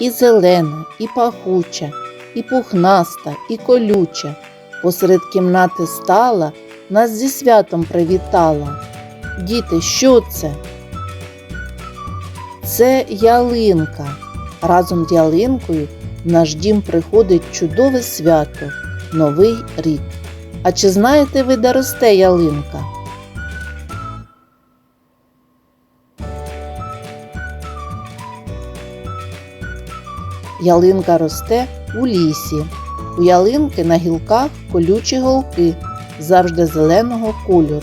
і зелена, і пахуча, і пухнаста, і колюча. Посеред кімнати стала, нас зі святом привітала. Діти, що це? Це ялинка. Разом з ялинкою в наш дім приходить чудове свято Новий рік. А чи знаєте ви, де росте ялинка? Ялинка росте у лісі. У ялинки на гілках колючі голки завжди зеленого кольору.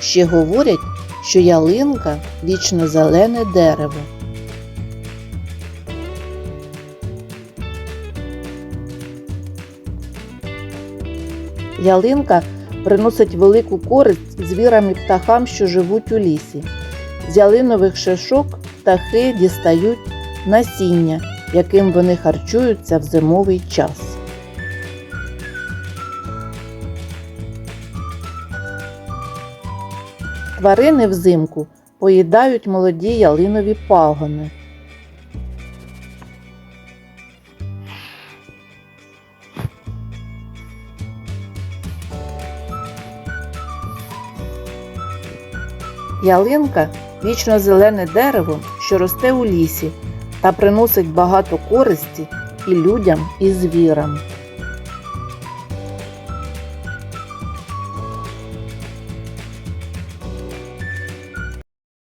Ще говорять, що ялинка вічно зелене дерево. Ялинка приносить велику користь звірам і птахам, що живуть у лісі. З ялинових шишок птахи дістають насіння, яким вони харчуються в зимовий час. Тварини взимку поїдають молоді ялинові пагони. Ялинка вічно зелене дерево, що росте у лісі та приносить багато користі і людям, і звірам.